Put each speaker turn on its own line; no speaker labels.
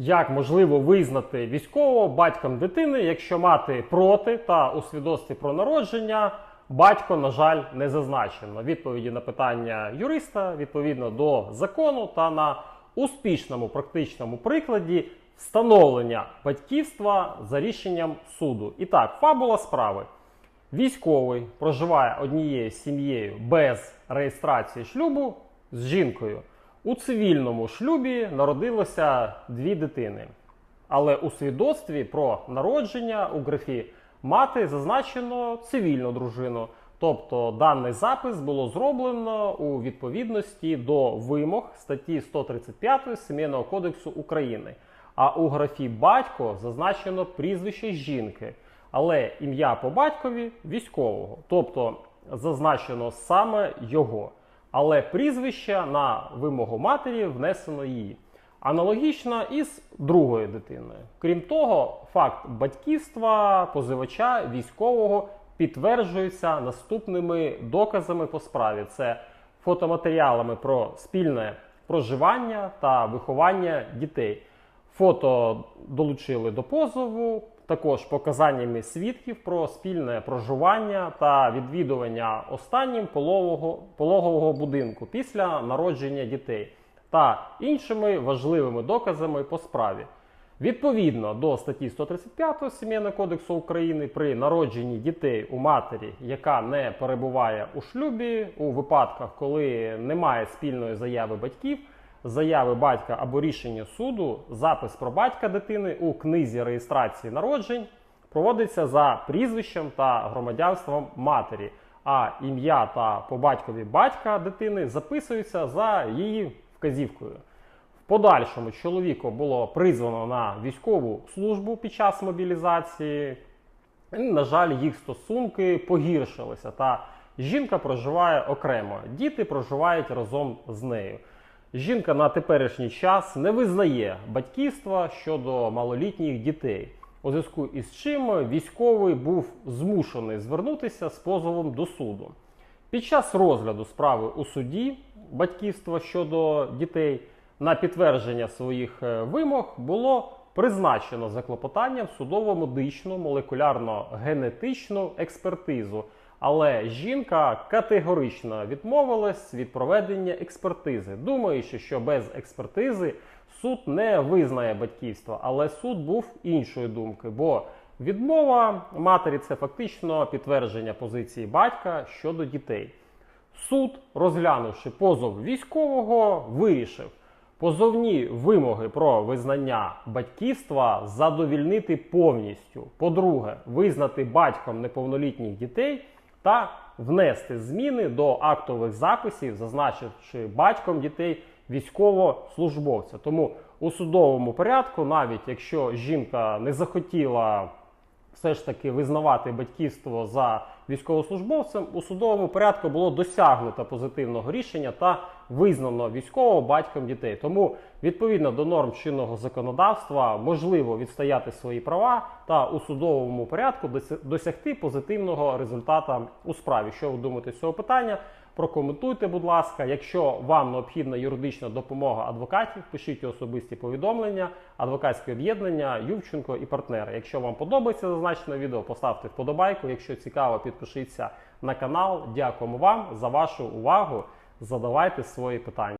Як можливо визнати військового батьком дитини, якщо мати проти та у свідоцтві про народження батько, на жаль, не зазначено? Відповіді на питання юриста відповідно до закону та на успішному практичному прикладі встановлення батьківства за рішенням суду. І так, фабула справи. Військовий проживає однією сім'єю без реєстрації шлюбу з жінкою. У цивільному шлюбі народилося дві дитини. Але у свідоцтві про народження у графі мати зазначено цивільну дружину. Тобто даний запис було зроблено у відповідності до вимог статті 135 Сімейного кодексу України. А у графі батько зазначено прізвище жінки, але ім'я по батькові військового. Тобто зазначено саме його. Але прізвище на вимогу матері внесено її. Аналогічно із другою дитиною. Крім того, факт батьківства позивача військового підтверджується наступними доказами по справі: це фотоматеріалами про спільне проживання та виховання дітей. Фото долучили до позову, також показаннями свідків про спільне проживання та відвідування останнім пологового, пологового будинку після народження дітей та іншими важливими доказами по справі. Відповідно до статті 135 Сімейного кодексу України при народженні дітей у матері, яка не перебуває у шлюбі, у випадках, коли немає спільної заяви батьків, заяви батька або рішення суду, запис про батька дитини у книзі реєстрації народжень проводиться за прізвищем та громадянством матері, а ім'я та по батькові батька дитини записуються за її вказівкою. В подальшому чоловіку було призвано на військову службу під час мобілізації. На жаль, їх стосунки погіршилися, та жінка проживає окремо. Діти проживають разом з нею. Жінка на теперішній час не визнає батьківства щодо малолітніх дітей, у зв'язку із чим військовий був змушений звернутися з позовом до суду. Під час розгляду справи у суді батьківства щодо дітей на підтвердження своїх е, вимог було призначено за клопотанням судово-медичну молекулярно-генетичну експертизу. Але жінка категорично відмовилась від проведення експертизи, думаючи, що без експертизи суд не визнає батьківство. Але суд був іншої думки, бо відмова матері це фактично підтвердження позиції батька щодо дітей. Суд, розглянувши позов військового, вирішив позовні вимоги про визнання батьківства задовільнити повністю. По-друге, визнати батьком неповнолітніх дітей та внести зміни до актових записів, зазначивши батьком дітей військовослужбовця. Тому у судовому порядку, навіть якщо жінка не захотіла все ж таки визнавати батьківство за військовослужбовцем, у судовому порядку було досягнуто позитивного рішення та визнано військового батьком дітей. Тому відповідно до норм чинного законодавства можливо відстояти свої права та у судовому порядку досягти позитивного результата у справі. Що ви думаєте з цього питання? Прокоментуйте, будь ласка. Якщо вам необхідна юридична допомога адвокатів, пишіть особисті повідомлення, адвокатське об'єднання, Ювченко і партнери. Якщо вам подобається зазначене відео, поставте вподобайку. Якщо цікаво, підпишіться на канал. Дякуємо вам за вашу увагу. Задавайте свої питання.